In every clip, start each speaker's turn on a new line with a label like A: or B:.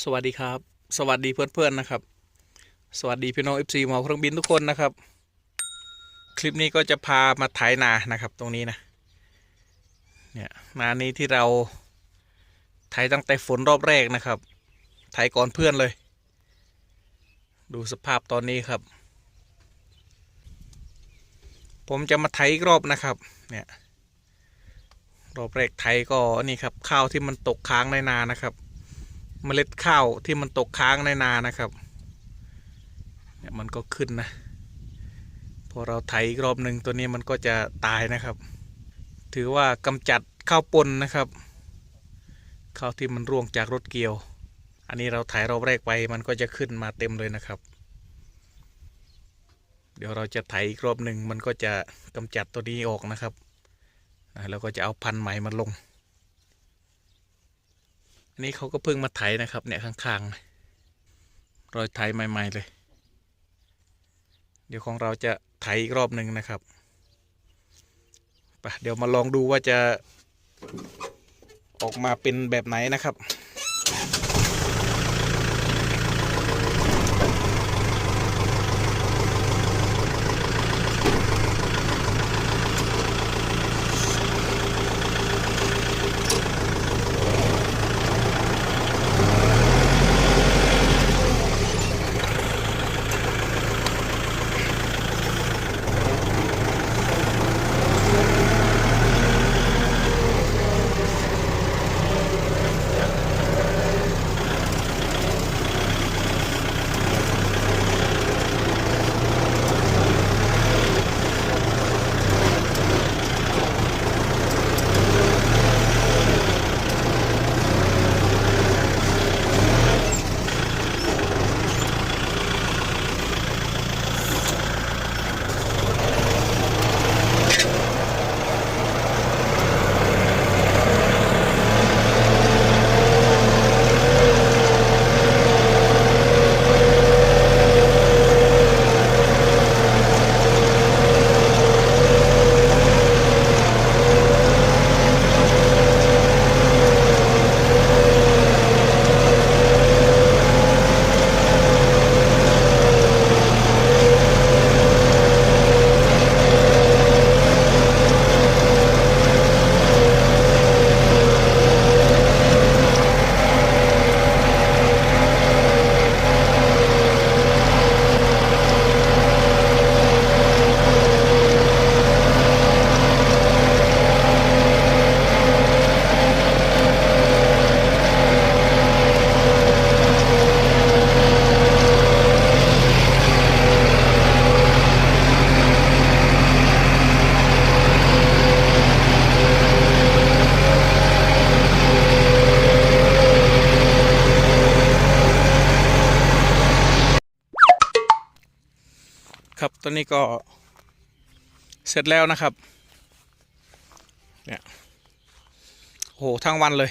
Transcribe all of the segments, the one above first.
A: สวัสดีครับ สวัสดีเพื่อนๆนะครับ สวัสดีพี่น้อง FC หมอเครื่องบินทุกคนนะครับ คลิปนี้ก็จะพามาไถนานะครับ ตรงนี้นะเนี่ยนานี้ที่เราไถตั้งแต่ฝนรอบแรกนะครับไถก่อนเพื่อนเลย ดูสภาพตอนนี้ครับ ผมจะมาไถอีกรอบนะครับ เนี่ยรอบแรกไถก็นี่ครับข้าวที่มันตกค้างในนานะครับ เมล็ดข้าวที่มันตกค้างในนานะครับ เนี่ยมันก็ขึ้นนะ พอเราไถอีกรอบหนึ่งตัวนี้มันก็จะตายนะครับ ถือว่ากำจัดข้าวปนนะครับ ข้าวที่มันร่วงจากรถเกี่ยว อันนี้เราไถรอบแรกไปมันก็จะขึ้นมาเต็มเลยนะครับ เดี๋ยวเราจะไถอีกรอบหนึ่งมันก็จะกำจัดตัวนี้ออกนะครับ แล้วก็จะเอาพันธุ์ใหม่มาลง อันนี้เขาก็เพิ่งมาไถนะครับ เนี่ยข้างๆรอยไถใหม่ๆเลย เดี๋ยวของเราจะไถอีกรอบหนึ่งนะครับไปเดี๋ยวมาลองดูว่าจะออกมาเป็นแบบไหนนะครับ ตอนนี้ก็เสร็จแล้วนะครับ เนี่ย โห ทั้งวันเลย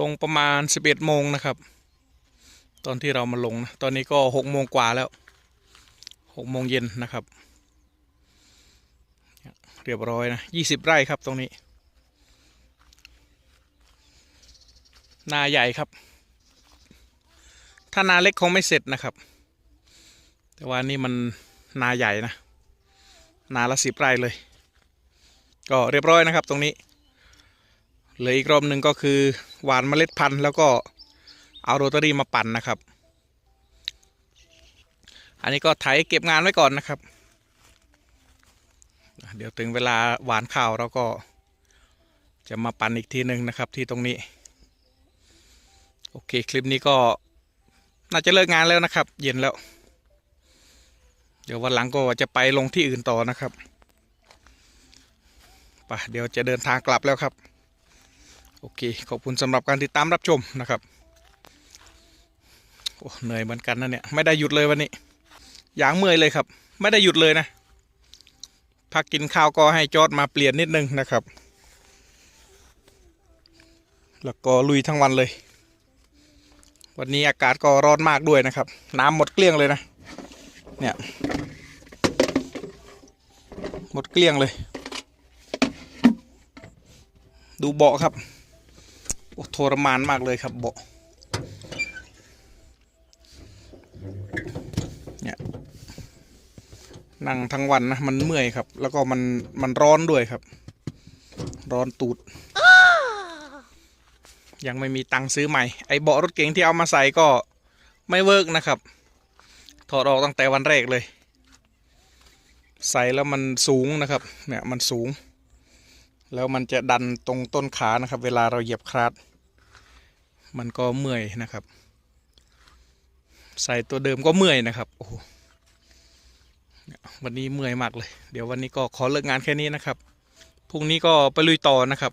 A: ลงประมาณ 11 โมงนะครับ ตอนที่เรามาลงนะ ตอนนี้ก็ 6 โมงกว่าแล้ว 6 โมงเย็นนะครับเนี่ยเรียบร้อยนะ 20 ไร่ครับตรงนี้ นาใหญ่ครับ ถ้านาเล็กคงไม่เสร็จนะครับ แต่ว่านี่มันนาใหญ่นะ นาละสิบไร่เลย ก็เรียบร้อยนะครับตรงนี้เหลืออีกรอบหนึ่งก็คือหวานเมล็ดพันธุ์ แล้วก็เอาโรตารี่มาปั่นนะครับ อันนี้ก็ไถเก็บงานไว้ก่อนนะครับ เดี๋ยวถึงเวลาหวานข้าวเราก็จะมาปั่นอีกทีหนึ่งนะครับที่ตรงนี้ โอเคคลิปนี้ก็น่าจะเลิกงานแล้วนะครับ เย็นแล้ว เดี๋ยววันหลังก็จะไปลงที่อื่นต่อนะครับไปเดี๋ยวจะเดินทางกลับแล้วครับ โอเค ขอบคุณสำหรับการติดตามรับชมนะครับ โอ้เหนื่อยเหมือนกันนะเนี่ย ไม่ได้หยุดเลยวันนี้อย่างเมื่อยเลยครับ ไม่ได้หยุดเลยนะ พักกินข้าวก็ให้จอดมาเปลี่ยนนิดนึงนะครับ แล้วก็ลุยทั้งวันเลย วันนี้อากาศก็ร้อนมากด้วยนะครับ น้ำหมดเกลี้ยงเลยนะ เนี่ย หมดเกลี้ยงเลย ดูเบาะครับ โอ้ทรมานมากเลยครับเบาะเนี่ยนั่งทั้งวันนะ มันเมื่อยครับ แล้วก็มันมันร้อนด้วยครับ ร้อนตูด ยังไม่มีตังค์ซื้อใหม่ ไอเบาะรถเก๋งที่เอามาใส่ก็ไม่เวิร์กนะครับ อดออกตั้งแต่วันแรกเลย ใส่แล้วมันสูงนะครับ เนี่ยมันสูง แล้วมันจะดันตรงต้นขานะครับ เวลาเราเหยียบคลาด มันก็เมื่อยนะครับ ใส่ตัวเดิมก็เมื่อยนะครับโอ้โหวันนี้เมื่อยมากเลย เดี๋ยววันนี้ก็ขอเลิกงานแค่นี้นะครับ พรุ่งนี้ก็ไปลุยต่อนะครับ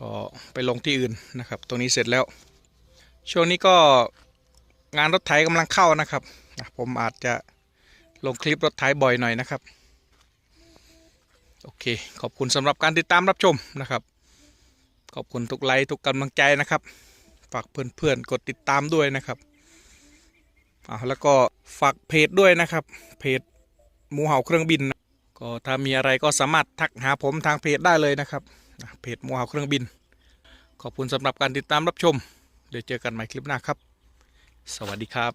A: ก็ไปลงที่อื่นนะครับ ตรงนี้เสร็จแล้ว ช่วงนี้ก็ งานรถไถกำลังเข้านะครับ ผมอาจจะลงคลิปรถไถบ่อยหน่อยนะครับ โอเค ขอบคุณสำหรับการติดตามรับชมนะครับ ขอบคุณทุกไลค์ทุกกำลังใจนะครับ ฝากเพื่อนๆกดติดตามด้วยนะครับอ่าแล้วก็ฝากเพจด้วยนะครับ เพจหมูเห่าเครื่องบินนะก็ถ้ามีอะไรก็สามารถทักหาผมทางเพจได้เลยนะครับ เพจหมูเห่าเครื่องบิน ขอบคุณสำหรับการติดตามรับชม เดี๋ยวเจอกันใหม่คลิปหน้าครับ สวัสดีครับ